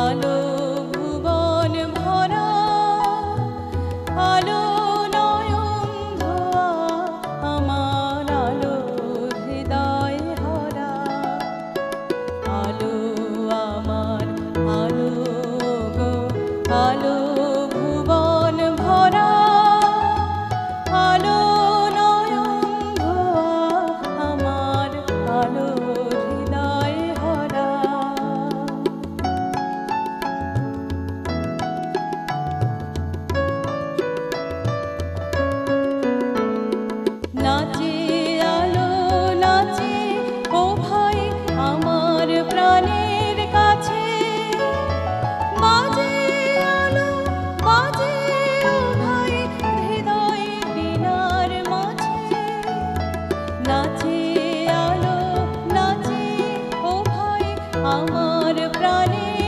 আলো ভুবন ভরা আলো নয়ন ধোয়া আমার আলো হৃদয় গো আলো আমার প্রাণে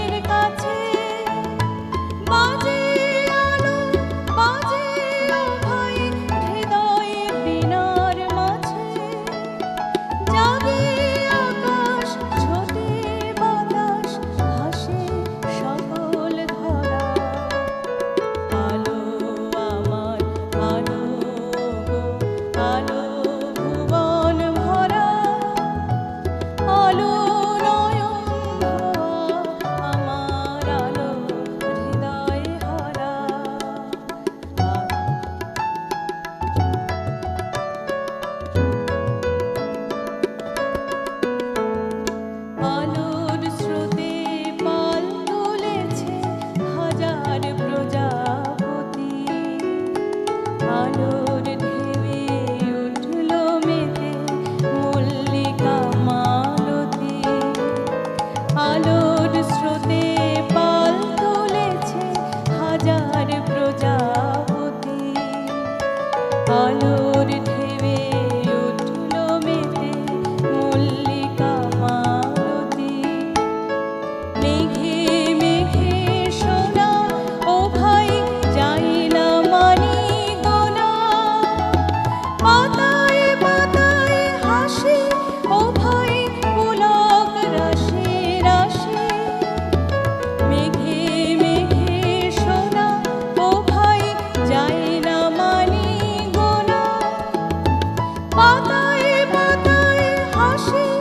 she